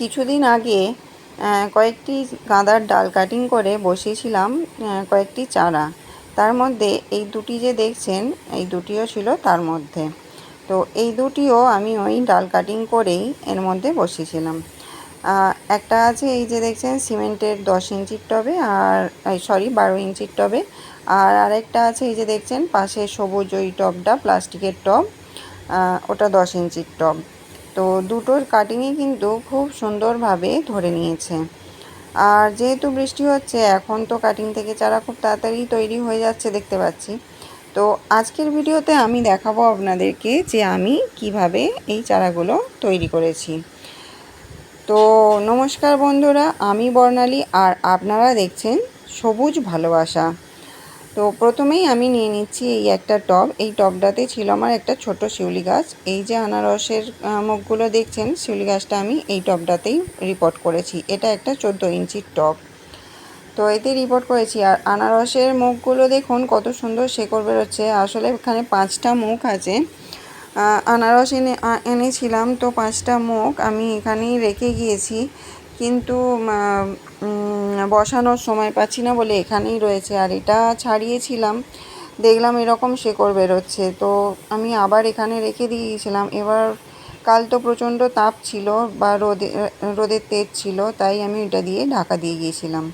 কিছুদিন আগে কয়েকটি গাঁদার ডাল কাটিং করে বসিয়েছিলাম কয়েকটি চারা। তার মধ্যে এই দুটি যে দেখছেন, এই দুটিও ছিল তার মধ্যে। তো এই দুটিও আমি ওই ডাল কাটিং করেই এর মধ্যে বসিয়েছিলাম। একটা আছে এই যে দেখছেন, সিমেন্টের দশ ইঞ্চির টবে আর সরি বারো ইঞ্চির টবে। আর আরেকটা আছে এই যে দেখছেন, পাশে সবুজ ওই টবটা, প্লাস্টিকের টব ওটা দশ ইঞ্চির টব। তো দুটোর কাটিংই কিন্তু খুব সুন্দরভাবে ধরে নিয়েছে। আর যেহেতু বৃষ্টি হচ্ছে, এখন তো কাটিং থেকে চারা খুব তাড়াতাড়ি তৈরি হয়ে যাচ্ছে দেখতে পাচ্ছি। তো আজকের ভিডিওতে আমি দেখাবো আপনাদেরকে যে আমি কীভাবে এই চারাগুলো তৈরি করেছি। তো নমস্কার বন্ধুরা, আমি বর্ণালী আর আপনারা দেখছেন সবুজ ভালোবাসা। তো প্রথমেই আমি নিয়ে নিচ্ছি এই একটা টব। এই টবটাতে ছিল আমার একটা ছোট শিউলি গাছ। এই যে আনারসের মুখগুলো দেখছেন, শিউলি গাছটা আমি এই টবটাতেই রিপোর্ট করেছি। এটা একটা চোদ্দ ইঞ্চির টব। তো এতে রিপোর্ট করেছি। আর আনারসের মুখগুলো দেখুন, কত সুন্দর শেকড় বেরোচ্ছে। আসলে এখানে পাঁচটা মুখ আছে। আনারস এনে এনেছিলাম, তো পাঁচটা মুখ আমি এখানেই রেখে গিয়েছি। কিন্তু বসানোর সময় পাচ্ছি না বলে এখানেই রয়েছে। আর এটা ছাড়িয়েছিলাম। দেখলাম এরকম শেকড় বেরোচ্ছে। তো আমি আবার এখানে রেখে দিয়েছিলাম। এবার কাল তো প্রচণ্ড তাপ ছিল বা রোদে, রোদের তেজ ছিল, তাই আমি এটা দিয়ে ঢাকা দিয়ে গিয়েছিলাম।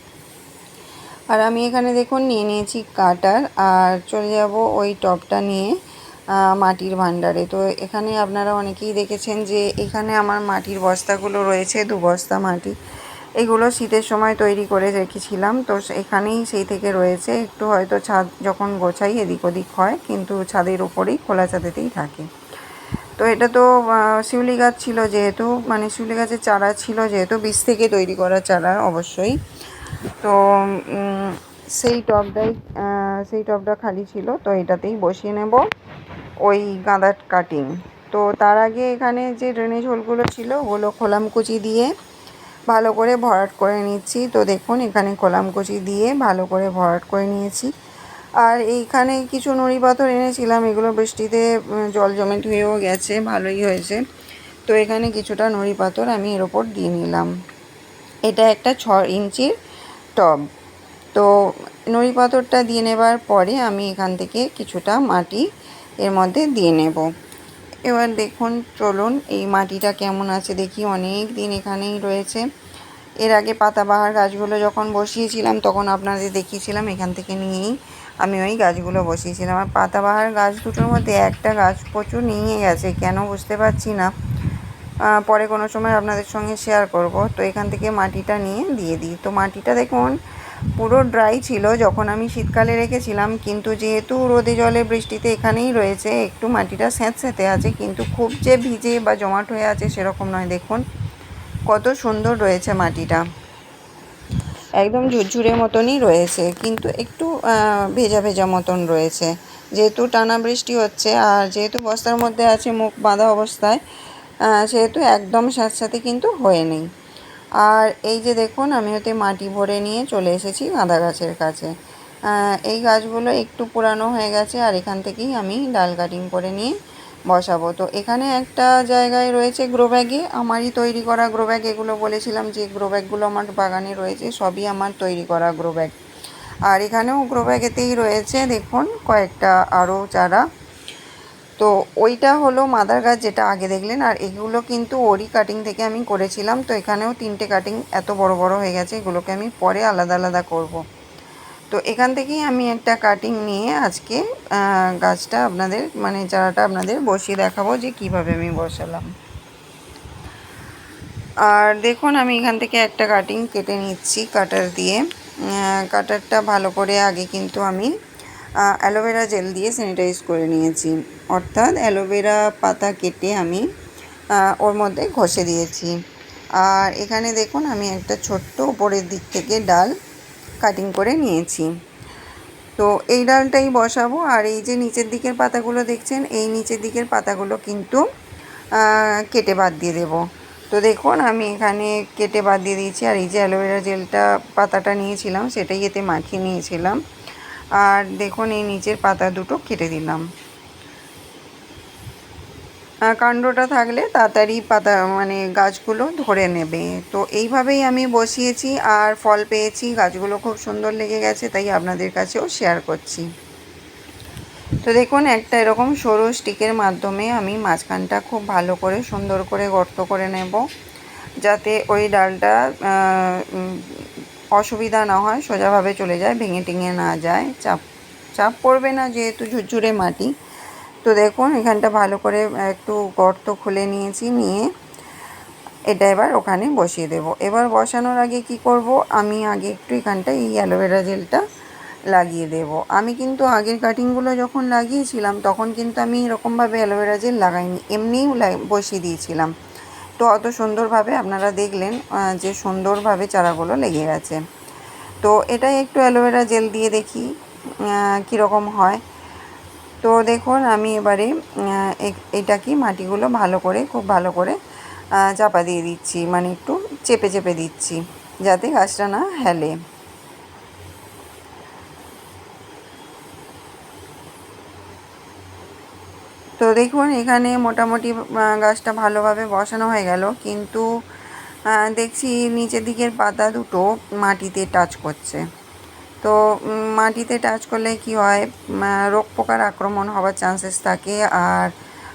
আর আমি এখানে দেখুন, নিয়ে নিয়েছি কাটার। আর চলে যাব ওই টবটা নিয়ে। মাটির ভাণ্ডারে। তো এখানে আপনারা অনেকেই দেখেছেন যে এখানে আমার মাটির বস্তাগুলো রয়েছে, দু বস্তা মাটি। এগুলো শীতের সময় তৈরি করে রেখেছিলাম, তো এখানেই সেই থেকে রয়েছে। একটু হয়তো ছাদ যখন গোছাই এদিক ওদিক হয়, কিন্তু ছাদের উপরেই খোলা ছাদেতেই থাকে। তো এটা তো শিউলি গাছ ছিল যেহেতু মানে শিউলি গাছের চারা ছিল যেহেতু, বীজ থেকে তৈরি করা চারা অবশ্যই। তো সেই টবটাই সেই টবটা খালি ছিল, তো এটাতেই বসিয়ে নেব ওই গাঁদার কাটিং তো তার আগে এখানে যে ড্রেনেজ হোলগুলো ছিল, ওগুলো খোলামকুচি দিয়ে ভালো করে ভরাট করে নিচ্ছি। তো দেখুন, এখানে খোলামকুচি দিয়ে ভালো করে ভরাট করে নিয়েছি। আর এইখানে কিছু নুড়ি পাথর এনেছিলাম, এগুলো বৃষ্টিতে জল জমে ধুয়েও গেছে, ভালোই হয়েছে। তো এখানে কিছুটা নুড়ি পাথর আমি এর ওপর দিয়ে নিলাম। এটা একটা ছ ইঞ্চির টব। তো নুড়ি পাথরটা দিয়ে নেবার পরে আমি এখান থেকে কিছুটা মাটি এর মধ্যে দিয়ে নেব। এবার দেখুন, চলুন এই মাটিটা কেমন আছে দেখি, অনেক দিন এখানেই রয়েছে। এর আগে পাতাবাহার গাছগুলো যখন বসিয়েছিলাম, তখন আপনাদের দেখিয়েছিলাম, এখান থেকে নিয়েই আমি ওই গাছগুলো বসিয়েছিলাম। আর পাতাবাহার গাছ দুটোর মধ্যে একটা গাছ প্রচুর নিয়ে গেছে, কেন বুঝতে পারছি না। পরে কোনো সময় আপনাদের সঙ্গে শেয়ার করব। তো এখান থেকে মাটিটা নিয়ে দিয়ে দিই। তো মাটিটা দেখুন পুরো ড্রাই ছিল, যখন আমি শীতকালে রেখেছিলাম, কিন্তু যেহেতু রোদে জলে বৃষ্টিতে এখানেই রয়েছে, একটু মাটিটা স্যাঁতস্যাঁতে আছে, কিন্তু খুব যে ভিজে বা জমাট হয়ে আছে সেরকম নয়, দেখুন। কত সুন্দর রয়েছে মাটিটা। একদম ঝুরঝুরে মতনই রয়েছে, কিন্তু একটু ভেজা ভেজা মতন রয়েছে। যেহেতু টানা বৃষ্টি হচ্ছে, আর যেহেতু বস্তার মধ্যে আছে মুখ বাঁধা অবস্থায় সেহেতু একদম স্যাঁতস্যাঁতে কিন্তু হয়ে নেই আর এই যে দেখুন, আমি ওতে মাটি ভরে নিয়ে চলে এসেছি গাঁদা গাছের কাছে। এই গাছগুলো একটু পুরানো হয়ে গেছে আর এখান থেকেই আমি ডাল কাটিং করে নিয়ে বসাবো। তো এখানে একটা জায়গায় রয়েছে গ্রো ব্যাগে আমারই তৈরি করা গ্রো ব্যাগ এগুলো বলেছিলাম যে গ্রো ব্যাগগুলো আমার বাগানে রয়েছে, সবই আমার তৈরি করা গ্রো ব্যাগ আর এখানেও গ্রো ব্যাগেতেই রয়েছে, দেখুন, কয়েকটা আরও চারা। তো ওইটা হলো মাদার গাছ যেটা আগে দেখলেন, আর এগুলো কিন্তু ওরই কাটিং থেকে আমি করেছিলাম। তো এখানেও তিনটে কাটিং এত বড় বড় হয়ে গেছে, এগুলোকে আমি পরে আলাদা আলাদা করব। তো এখান থেকেই আমি একটা কাটিং নিয়ে আজকে গাছটা আপনাদের মানে চারাটা আপনাদের বসিয়ে দেখাবো যে কীভাবে আমি বসালাম। আর দেখুন, আমি এখান থেকে একটা কাটিং কেটে নিচ্ছি কাটার দিয়ে। কাটারটা ভালো করে আগে কিন্তু আমি অ্যালোভেরা জেল দিয়ে স্যানিটাইজ করে নিয়েছি। অর্থাৎ অ্যালোভেরা পাতা কেটে আমি ওর মধ্যে ঘষে দিয়েছি। আর এখানে দেখুন, আমি একটা ছোট্ট উপরের দিক থেকে ডাল কাটিং করে নিয়েছি। তো এই ডালটাই বসাবো। আর এই যে নিচের দিকের পাতাগুলো দেখছেন, এই নিচের দিকের পাতাগুলো কিন্তু কেটে বাদ দিয়ে দেবো। তো দেখুন, আমি এখানে কেটে বাদ দিয়ে দিয়েছি। আর এই যে অ্যালোভেরা জেলটা, পাতাটা নিয়েছিলাম, সেটাই এতে মাখিয়ে নিয়েছিলাম। আর দেখুন, এই নিচের পাতা দুটো কেটে দিলাম। কাণ্ডটা থাকলে তাড়াতাড়ি পাতা মানে গাছগুলো ধরে নেবে। তো এইভাবেই আমি বসিয়েছি আর ফল পেয়েছি। গাছগুলো খুব সুন্দর লেগে গেছে, তাই আপনাদের কাছেও শেয়ার করছি। তো দেখুন, একটা এরকম সরু স্টিকের মাধ্যমে আমি মাঝখানটা খুব ভালো করে সুন্দর করে গর্ত করে নেব। যাতে ওই ডালটা অসুবিধা না হয়, সোজাভাবে চলে যায়, ভেঙে টেঙে না যায়। চাপ চাপ পড়বে না যেহেতু ঝুরঝুরে মাটি। তো দেখুন, এখানটা ভালো করে একটু গর্ত খুলে নিয়েছি, নিয়ে এটা এবার ওখানে বসিয়ে দেব। এবার বসানোর আগে কি করব? আমি আগে একটু এখানটা এই অ্যালোভেরা জেলটা লাগিয়ে দেব। আমি কিন্তু আগের কাটিংগুলো যখন লাগিয়েছিলাম, তখন কিন্তু আমি এরকমভাবে অ্যালোভেরা জেল লাগাইনি, এমনিই বসিয়ে দিয়েছিলাম। তো অত সুন্দরভাবে আপনারা দেখলেন যে সুন্দরভাবে চারাগুলো লেগে গেছে। তো এটাই একটু অ্যালোভেরা জেল দিয়ে দেখি কীরকম হয়। তো দেখুন, আমি এবারে এটা কি মাটিগুলো ভালো করে, খুব ভালো করে চাপা দিয়ে দিচ্ছি। মানে একটু চেপে চেপে দিচ্ছি, যাতে গাছটা না হেলে। তো দেখুন, এখানে মোটামুটি গাছটা ভালোভাবে বসানো হয়ে গেল। কিন্তু দেখছি নিচের দিকের পাতা দুটো মাটিতে টাচ করছে। তো মাটিতে টাচ করলে কি হয় রোগ পোকার আক্রমণ হওয়ার চান্সেস থাকে আর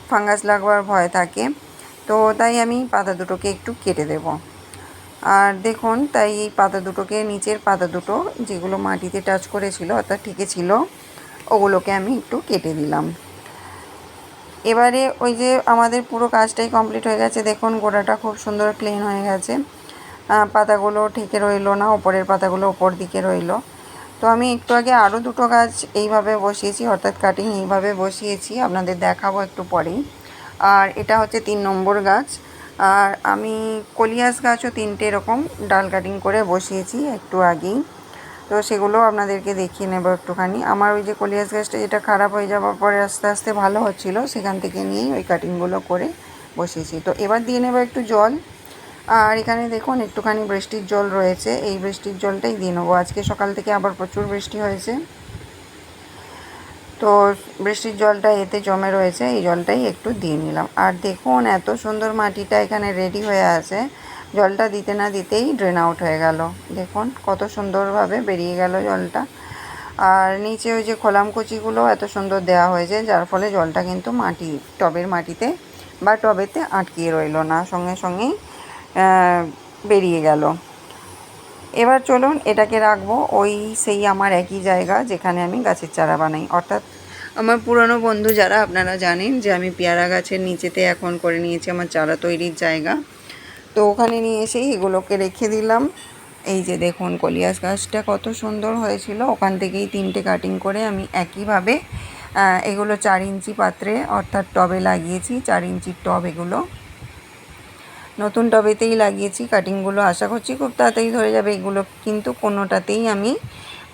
ফাঙ্গাস লাগবার ভয় থাকে। তো, তাই আমি পাতা দুটোকে একটু কেটে দেব। আর দেখুন, তাই এই পাতা দুটোকে, নিচের পাতা দুটো যেগুলো মাটিতে টাচ করেছিল, অর্থাৎ ঠিকই ছিল, ওগুলোকে আমি একটু কেটে দিলাম। এবারে ওই যে আমাদের পুরো কাজটাই কমপ্লিট হয়ে গেছে। দেখুন, গোড়াটা খুব সুন্দর ক্লিন হয়ে গেছে। পাতাগুলো ঠেকে রইল না, ওপরের পাতাগুলো ওপর দিকে রইল। তো আমি একটু আগে আরও দুটো গাছ এইভাবে বসিয়েছি, অর্থাৎ কাটিং এইভাবে বসিয়েছি, আপনাদের দেখাবো একটু পরেই। আর এটা হচ্ছে তিন নম্বর গাছ। আর আমি কলিয়াস গাছও তিনটে এরকম ডাল কাটিং করে বসিয়েছি একটু আগেই। তো সেগুলো আপনাদেরকে দেখিয়ে নেব একটুখানি। আমার ওই যে কলিয়াস গাছটা, যেটা খারাপ হয়ে যাওয়ার পরে আস্তে আস্তে ভালো হচ্ছিল, সেখান থেকে নিয়েই ওই কাটিংগুলো করে বসিয়েছি। তো এবার দিয়ে নেব একটু জল। আর এখানে দেখুন, একটুখানি বৃষ্টির জল রয়েছে। এই বৃষ্টির জলটাই দিয়ে নেব। আজকে সকাল থেকে আবার প্রচুর বৃষ্টি হয়েছে। তো বৃষ্টির জলটা এতে জমে রয়েছে, এই জলটাই একটু দিয়ে নিলাম। আর দেখুন, এত সুন্দর মাটিটা এখানে রেডি হয়ে আছে। জলটা দিতে না দিতেই ড্রেন আউট হয়ে গেল। দেখুন কত সুন্দরভাবে বেরিয়ে গেল জলটা। আর নিচে ওই যে খোলামকুচিগুলো এত সুন্দর দেওয়া হয়েছে, যার ফলে জলটা কিন্তু মাটি, টবের মাটিতে বা টবেতে আটকিয়ে রইল না, সঙ্গে সঙ্গেই বেরিয়ে গেল। এবার চলুন এটাকে রাখব, ওই সেই আমার একই জায়গা যেখানে আমি গাছের চারা বানাই। অর্থাৎ আমার পুরনো বন্ধু যারা, আপনারা জানেন যে আমি পেয়ারা গাছের নিচেতে এখন করে নিয়েছি আমার চারা তৈরির জায়গা। তো ওখানে নিয়ে এসেই এগুলোকে রেখে দিলাম। এই যে দেখুন কলিয়াস গাছটা কত সুন্দর হয়েছিল। ওখান থেকেই তিনটে কাটিং করে আমি একইভাবে এগুলো চার ইঞ্চি পাত্রে অর্থাৎ টবে লাগিয়েছি, চার ইঞ্চির টব এগুলো। নতুন টবেতেই লাগিয়েছি কাটিংগুলো আশা করছি খুব তাড়াতাড়ি ধরে যাবে এগুলো, কিন্তু কোনোটাতেই আমি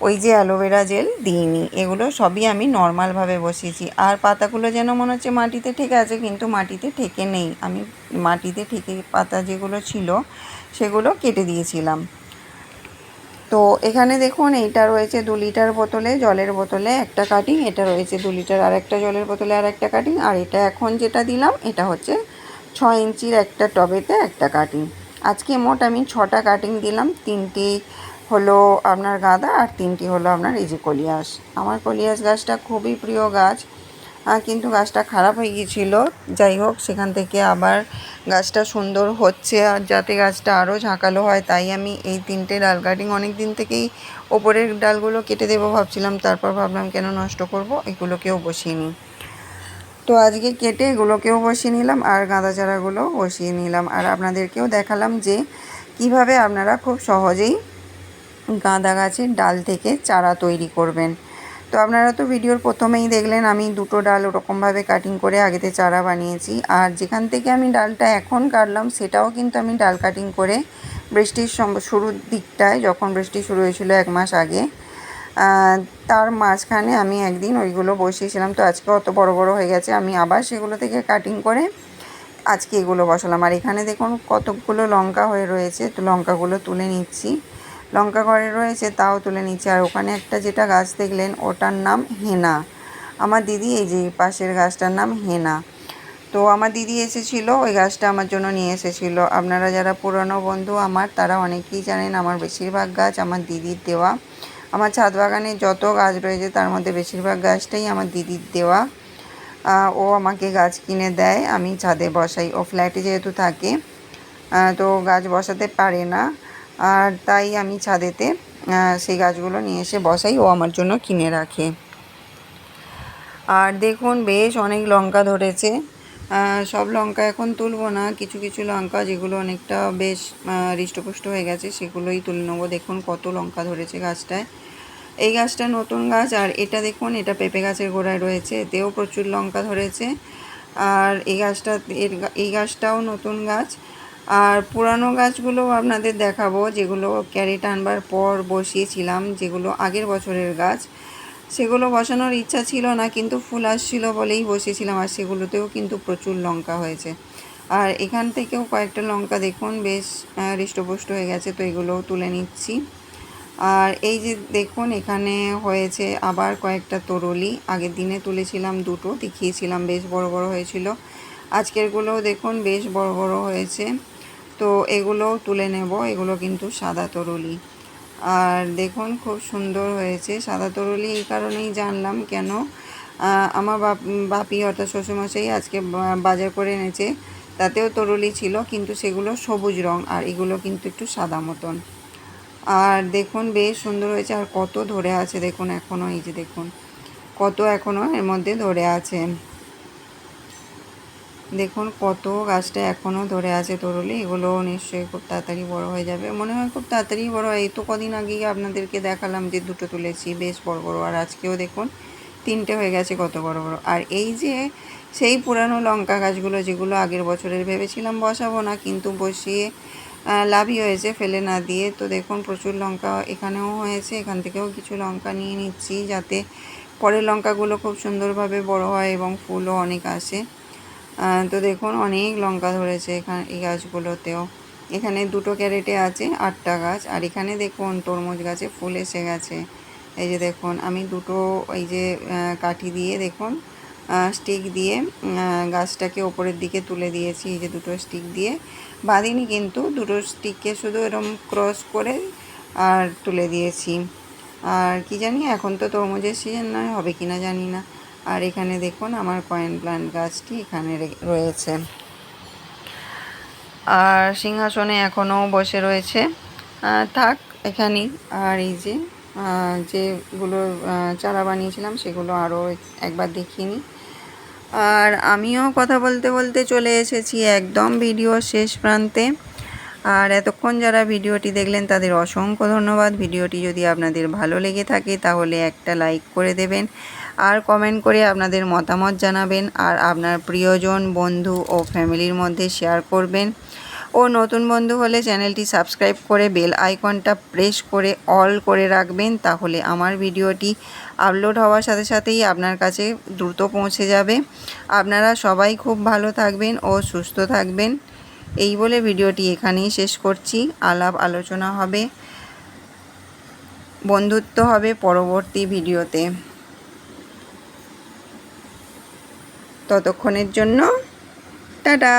ওই যে অ্যালোভেরা জেল দিইনি, এগুলো সবই আমি নর্মালভাবে বসিয়েছি। আর পাতাগুলো যেন মনে হচ্ছে মাটিতে ঠেকে আছে, কিন্তু মাটিতে ঠেকে নেই। আমি মাটিতে ঠেকে পাতা যেগুলো ছিল, সেগুলো কেটে দিয়েছিলাম। তো এখানে দেখুন, এইটা রয়েছে দু লিটার বোতলে জলের বোতলে একটা কাটিং এটা রয়েছে দু লিটার আর একটা জলের বোতলে আর একটা কাটিং আর এটা এখন যেটা দিলাম, এটা হচ্ছে ছ ইঞ্চির একটা টবেতে একটা কাটিং আজকে মোট আমি ছটা কাটিং দিলাম, তিনটি হলো আপনার গাঁদা আর তিনটি হলো আপনার এই যে কলিয়াস। আমার কলিয়াস গাছটা খুবই প্রিয় গাছ কিন্তু গাছটা খারাপ হয়ে গিয়েছিল। যাই হোক, সেখান থেকে আবার গাছটা সুন্দর হচ্ছে আর যাতে গাছটা আরও ঝাঁকালো হয়, তাই আমি এই তিনটে ডাল কাটিং অনেক দিন থেকেই ওপরের ডালগুলো কেটে দেবো ভাবছিলাম, তারপর ভাবলাম কেন নষ্ট করব, এগুলোকেও বসিয়ে নিই। তো আজকে কেটে এগুলোকেও বসিয়ে নিলাম আর গাঁদা চারাগুলো বসিয়ে নিলাম। আর আপনাদেরকেও দেখালাম যে কীভাবে আপনারা খুব সহজেই গাঁদা গাছের ডাল থেকে চারা তৈরি করবেন। তো আপনারা তো ভিডিওর প্রথমেই দেখলেন, আমি দুটো ডাল ওরকমভাবে কাটিং করে আগেতে চারা বানিয়েছি। আর যেখান থেকে আমি ডালটা এখন কাটলাম, সেটাও কিন্তু আমি ডাল কাটিং করে বৃষ্টির শুরুর দিকটায় যখন বৃষ্টি শুরু হয়েছিল এক মাস আগে তার মাঝখানে আমি একদিন ওইগুলো বসিয়েছিলাম। তো আজকে অত বড় বড় হয়ে গেছে, আমি আবার সেগুলো থেকে কাটিং করে আজকে এগুলো বসালাম। আর এখানে দেখুন কতগুলো লঙ্কা হয়ে রয়েছে, তো লঙ্কাগুলো তুলে নিচ্ছি। লঙ্কা ঘরে রয়েছে, তাও তুলে নিচ্ছে। আর ওখানে একটা যেটা গাছ দেখলেন, ওটার নাম হেনা। আমার দিদি এই যে পাশের গাছটার নাম হেনা। তো আমার দিদি এসেছিল, ওই গাছটা আমার জন্য নিয়ে এসেছিল। আপনারা যারা পুরনো বন্ধু আমার, তারা অনেকেই জানেন আমার বেশিরভাগ গাছ আমার দিদির দেওয়া। আমার ছাদ বাগানে যত গাছ রয়েছে, তার মধ্যে বেশিরভাগ গাছটাই আমার দিদির দেওয়া। ও আমাকে গাছ কিনে দেয়, আমি ছাদে বসাই। ও ফ্ল্যাটে যেহেতু থাকে তো গাছ বসাতে পারে না। আর তাই আমি ছাদেতে সেই গাছগুলো নিয়ে এসে বসাই। ও আমার জন্য কিনে রাখে। আর দেখুন, বেশ অনেক লঙ্কা ধরেছে। সব লঙ্কা এখন তুলবো না। কিছু কিছু লঙ্কা যেগুলো অনেকটা বেশ হৃষ্টপুষ্ট হয়ে গেছে, সেগুলোই তুলে নেব। দেখুন কত লঙ্কা ধরেছে গাছটায়। এই গাছটা নতুন গাছ, আর এটা দেখুন, এটা পেঁপে গাছের গোড়ায় রয়েছে। এতেও প্রচুর লঙ্কা ধরেছে। আর এই গাছটা, এর এই গাছটাও নতুন গাছ। আর পুরানো গাছগুলো আপনাদের দেখাবো, যেগুলো ক্যারি টানবার পর বসিয়েছিলাম, যেগুলো আগের বছরের গাছ। সেগুলো বসানোর ইচ্ছা ছিল না, কিন্তু ফুল আসছিল বলেই বসেছিলাম, আর সেগুলোতেও কিন্তু প্রচুর লঙ্কা হয়েছে। আর এখান থেকেও কয়েকটা লঙ্কা দেখুন, বেশ হৃষ্টপুষ্ট হয়ে গেছে, তো এগুলোও তুলে নিচ্ছি। আর এই যে দেখুন, এখানে হয়েছে আবার কয়েকটা তরলি। আগের দিনে তুলেছিলাম দুটো, দেখিয়েছিলাম বেশ বড় বড় হয়েছিল। আজকেরগুলোও দেখুন, বেশ বড় বড় হয়েছে। তো এগুলোও তুলে নেব, এগুলো কিন্তু সাদা তরুলি। আর দেখুন খুব সুন্দর হয়েছে সাদা তরুলি, এই কারণেই জানলাম কেন আমার বাপ, বাপি অর্থাৎ শ্বশুরমশাই আজকে বাজার করে এনেছে, তাতেও তরুলি ছিল, কিন্তু সেগুলো সবুজ রং আর এগুলো কিন্তু একটু সাদা মতন। আর দেখুন বেশ সুন্দর হয়েছে, আর কত ধরে আছে দেখুন এখনও এই যে দেখুন, কত এখনও এর মধ্যে ধরে আছে। দেখুন কত গাছটা এখনও ধরে আছে তরুলি এগুলো নিশ্চয়ই খুব তাড়াতাড়ি বড় হয়ে যাবে। মনে হয় খুব তাড়াতাড়ি বড় হয়। এই তো কদিন আগেই আপনাদেরকে দেখালাম যে দুটো তুলেছি, বেশ বড় বড়। আর আজকেও দেখুন তিনটে হয়ে গেছে কত বড় বড়। আর এই যে সেই পুরানো লঙ্কা গাছগুলো যেগুলো আগের বছরের ভেবেছিলাম বসাবো না, কিন্তু বসিয়ে লাভই হয়েছে ফেলে না দিয়ে। তো দেখুন প্রচুর লঙ্কা এখানেও হয়েছে, এখান থেকেও কিছু লঙ্কা নিয়ে নিচ্ছি যাতে পরের লঙ্কাগুলো খুব সুন্দরভাবে বড় হয় এবং ফুলও অনেক আসে। তো দেখুন, অনেক লঙ্কা ধরেছে এখানে, এই গাছগুলোতেও। এখানে দুটো ক্যারেটে আছে, আটটা গাছ। আর এখানে দেখুন, তরমুজ গাছে ফুল এসে গেছে। এই যে দেখুন, আমি দুটো এই যে কাঠি দিয়ে দেখুন স্টিক দিয়ে গাছটাকে ওপরের দিকে তুলে দিয়েছি। এই যে দুটো স্টিক দিয়ে। বাঁধিনি কিন্তু, দুটো স্টিককে শুধু এরম ক্রস করে, আর তুলে দিয়েছি। আর কি জানি, এখন তো তরমুজের সিজন নয়, হবে কি না জানি না। আর এখানে দেখুন আমার কয়েন প্লান্ট গাছটি এখানে রয়েছে। আর সিংহাসনে এখনও বসে রয়েছে। থাক, এখানেই। আর এই যে যেগুলো চারা বানিয়েছিলাম সেগুলো আরও একবার দেখিয়ে নিই। আর আমিও কথা বলতে বলতে চলে এসেছি একদম ভিডিও শেষ প্রান্তে। আর এতক্ষণ যারা ভিডিওটি দেখলেন তাদের অসংখ্য ধন্যবাদ। ভিডিওটি যদি আপনাদের ভালো লেগে থাকে তাহলে একটা লাইক করে দেবেন আর কমেন্ট করে আপনাদের মতামত জানাবেন আর আপনার প্রিয়জন, বন্ধু ও ফ্যামিলির মধ্যে শেয়ার করবেন। ও নতুন বন্ধু হলে চ্যানেলটি সাবস্ক্রাইব করে বেল আইকনটা প্রেস করে অল করে রাখবেন তাহলে আমার ভিডিওটি আপলোড হওয়ার সাথে সাথেই আপনার কাছে দ্রুত পৌঁছে যাবে। আপনারা সবাই খুব ভালো থাকবেন ও সুস্থ থাকবেন। এই বলে ভিডিওটি এখানেই শেষ করছি। আলাপ আলোচনা হবে, বন্ধুত্ব হবে পরবর্তী ভিডিওতে। ততক্ষণের জন্য, টাটা!